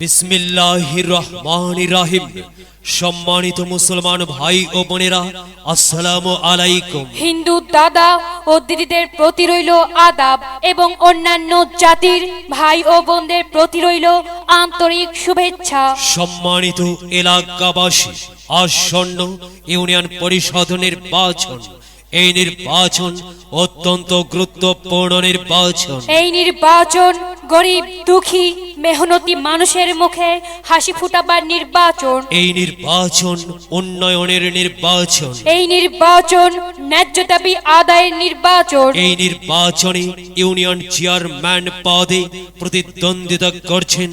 বিসমিল্লাহির রহমানির রাহিম। সম্মানিত মুসলমান ভাই ও বোনেরা আসসালামু আলাইকুম। হিন্দু দাদা ও দিদিদের প্রতি রইল আদাব এবং অন্যান্য জাতির ভাই ও বোনদের প্রতি রইল আন্তরিক শুভেচ্ছা। সম্মানিত এলাকাবাসী আসন্ন ইউনিয়ন পরিষদ নির্বাচন। এই নির্বাচন অত্যন্ত গুরুত্বপূর্ণ নির্বাচন। এই নির্বাচন গরিব দুঃখী মেহনতি মানুষের মুখে হাসি ফুটাবার নির্বাচন। এই নির্বাচন উন্নয়নের নির্বাচন। এই নির্বাচন ন্যায্য দাবি আদায়ের নির্বাচন। এই নির্বাচনে ইউনিয়ন চেয়ারম্যান পদে প্রতিদ্বন্দ্বিতা করছেন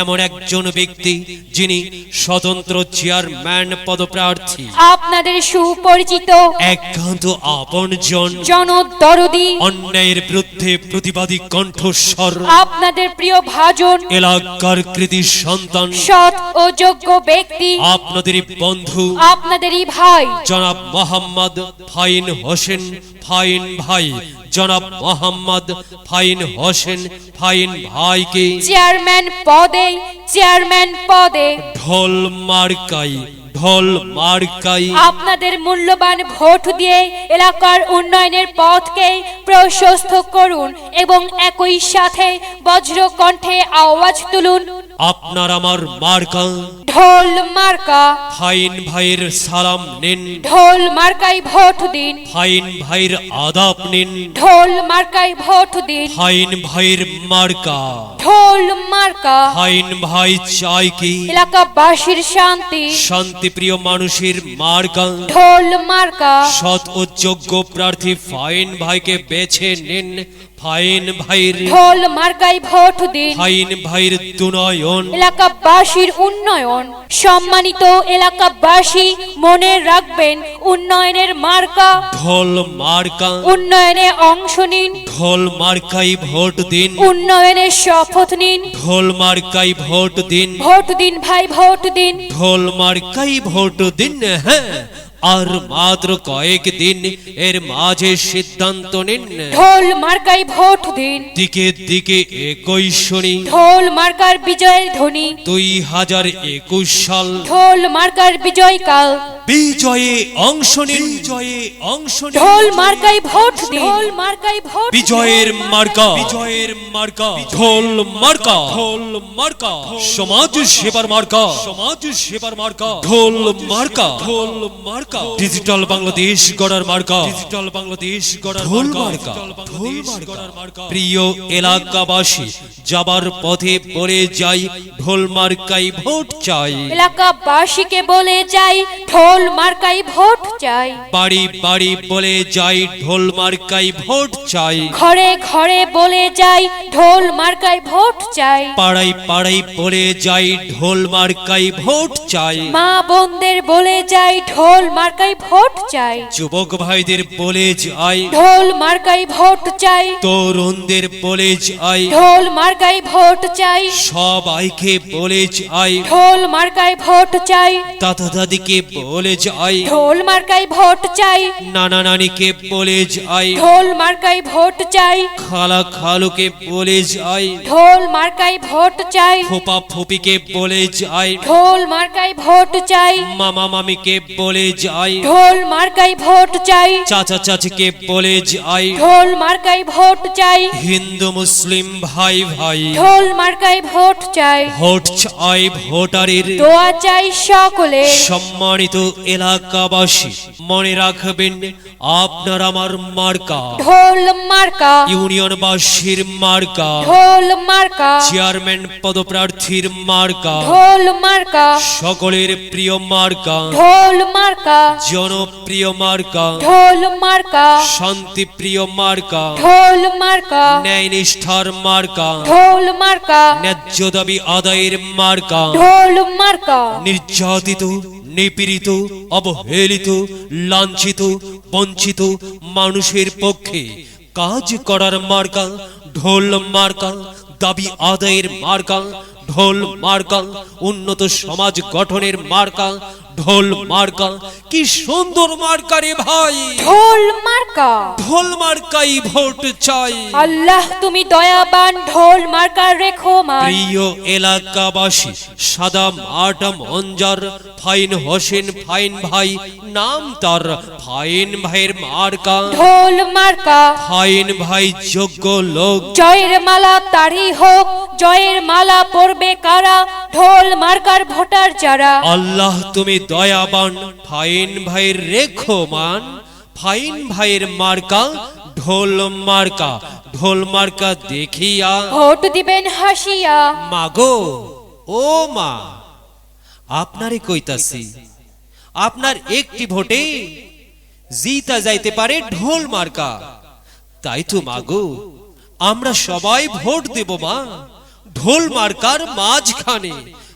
এমন একজন ব্যক্তি যিনি স্বতন্ত্র চেয়ারম্যান পদপ্রার্থী। আপনাদের সুপরিচিত একান্ত আপনজন। জনদরদি। অন্যায়ের বিরুদ্ধে প্রতিবাদী কণ্ঠস্বর। আপনাদের প্রিয় ভাজন। এলাকার কৃতি সন্তান। সৎ ও যোগ্য ব্যক্তি। আপনাদের বন্ধু। আপনাদেরই ভাই। জনাব মোহাম্মদ ফাইন হোসেন ফাইন ভাই। জনাব মোহাম্মদ ফাইন হোসেন ফাইন ভাইকে চেয়ারম্যান পদে চেয়ারম্যান পদে। ঢোল মার্কাই ঢোল মার্কাই। আপনাদের মূল্যবান ভোট দিয়ে এলাকার উন্নয়নের পথকে প্রশস্ত করুন এবং একই সাথে বজ্রকণ্ঠে আওয়াজ তুলুন। আপনার আমার মার্কা। ঢোল মার্কা। ফাইন ভাইয়ের সালাম নিন। ঢোল মার্কাই ভোট দিন। ফাইন ভাইয়ের আদাব নিন। ঢোল মার্কাই ভোট দিন। ফাইন ভাইয়ের মার্কা। ঢোল মার্কা। ফাইন ভাই চাই কি? এলাকাবাসীর শান্তি। শান্তিপ্রিয় মানুষের মার্কা। ঢোল মার্কা। সৎ ও যোগ্য প্রার্থী ফাইন ভাইকে বেছে নিন। ফাইন ভাইয়ের ঢোল মার্কাই ভোট দিন। ফাইন ভাইয়ের দুনয়ন এলাকাবাসীর উন্নয়ন। সম্মানিত এলাকাবাসী মনে রাখবেন উন্নয়নের মার্কা। ঢোল মার্কা। উন্নয়নে অংশ নিন। ঢোল মার্কাই ভোট দিন। উন্নয়নের শপথ নিন। ঢোল মার্কাই ভোট দিন। ভোট দিন ভাই ভোট দিন। ঢোল মার্কাই ভোট দিন হ্যাঁ। আর মাত্র কয়েক দিন এর মাঝে সিদ্ধান্ত নিন। ঢোল মার্কাই ভোট দিন। দিকে দিকে একই শুনি। ঢোল মার্কার বিজয়ের ধ্বনি। দুই হাজার একুশ সাল। ঢোল মার্কার বিজয় কাল। বিজয়ে অংশ নিন। বিজয়ে অংশ নিন। ঢোল মার্কাই ভোট দিন। ঢোল মার্কাই ভোট বিজয়ের মার্কা। বিজয়ের মার্কা। ঢোল মার্কা। ঢোল মার্কা। সমাজ সেবার মার্কা। সমাজ সেবার মার্কা। ঢোল মার্কা। ঢোল মার্কা। ডিজিটাল বাংলাদেশ গড়ার মার্কা। ডিজিটাল বাংলাদেশ গড়ার মার্কা। প্রিয় এলাকাবাসী যাবার পথে বলে যাই ঢোল মার্কাই ভোট চাই। এলাকাবাসীকে বলে যাই ঢোল মার্কাই ভোট চাই। বাড়ি বাড়ি বলে যাই ঢোল মার্কাই ভোট চাই। ঘরে ঘরে বলে যাই ঢোল মার্কাই ভোট চাই। পাড়াই পাড়াই বলে যাই ঢোল মার্কাই ভোট চাই। মা বোনদের বলে যাই ঢোল মার্কাই ভোট চাই। যুবক ভাইদের বলে যাই ঢোল মার্কাই ভোট চাই। তরুণদের বলে যাই ঢোল মার্কাই ভোট চাই। সবাইকে বলে যাই ঢোল মার্কাই ভোট চাই। দাদা দাদিকে বলে যাই ঢোল মার্কাই ভোট চাই। নানা নানিকে বলে যাই ঢোল মার্কাই ভোট চাই। খালা খালুকে বলে যাই ঢোল মার্কাই ভোট চাই। ফোপা ফুপিকে বলে যাই ঢোল মার্কাই ভোট চাই। মামা মামিকে বলে যাই ঢোল মার্কাই ভোট চাই। চাচা চাচিকে বলে যাই। ঢোল মার্কাই ভোট চাই। হিন্দু মুসলিম ভাই ভাই। ঢোল মার্কাই ভোট চাই। ভোট চাই ভোটারের। দোয়া চাই সকলে। সম্মানিত এলাকাবাসী মনে রাখবেন আপনার আমার মার্কা। ঢোল মার্কা। ইউনিয়নবাসীর মার্কা। ঢোল মার্কা। চেয়ারম্যান পদপ্রার্থীর মার্কা। ঢোল মার্কা। সকলের প্রিয় মার্কা। ঢোল মার্কা। জনপ্রিয় মার্কা। ঢোল মার্কা। শান্তিপ্রিয় মার্কা। ঢোল মার্কা। ন্যায় নিষ্ঠার মার্কা। ঢোল মার্কা। ন্যায্য দাবি আদায়ের মার্কা। ঢোল মার্কা। নির্যাতিত নিপীড়িত অবহেলিত লাঞ্ছিত বঞ্চিত মানুষের পক্ষে কাজ করার মার্কা ঢোল মার্কা দাবি আদায়ের মার্কা ঢোল মার্কা উন্নত সমাজ গঠনের মার্কা ঢোল মার্কা কি সুন্দর মার্কা রে ভাই। ঢোল মার্কা? ঢোল মার্কাই ভোট চাই। আল্লাহ তুমি দয়াবান ঢোল মার্কা রেখো মান প্রিয় এলাকাবাসী সাদা মাঠ মঞ্জার ফাইন হোসেন ফাইন ভাই নাম তার ফাইন ভাইয়ের মার্কা। ঢোল মার্কা? ফাইন ভাই যোগ্য লোক। জয়ের মালা তারি হোক জয়ের মালা পরবে কারা? ঢোল মার্কার ভোটার যারা। আল্লাহ তুমি দয়াবান ফাইন ভাইয়ের রেখো মান ফাইন ভাইয়ের মার্কা ঢোল মার্কা ঢোল মার্কা দেখিয়া। ভোট দিবেন হাসিয়া। মাগো ও মা আপনারে কইতাছি আপনার একটি ভোটে জিতা যাইতে পারে ঢোল মার্কা। তাই তো মাগো আমরা সবাই ভোট দেব মা। ঢোল মার্কার মাঝখানে।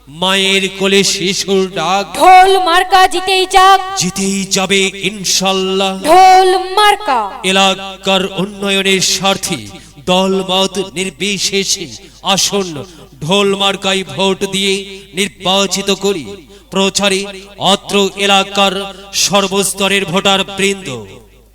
মায়ের কোলে শিশুর ডাক। ঢোল মার্কা জিতেই যাক। জিতেই যাবে ইনশাল্লাহ। ঢোল মার্কা। এলাকার উন্নয়নের স্বার্থে দলমত নির্বিশেষে আসন ঢোল মার্কাই ভোট দিয়ে নির্বাচিত করি। প্রচারে অত্র এলাকার সর্বস্তরের ভোটার বৃন্দ।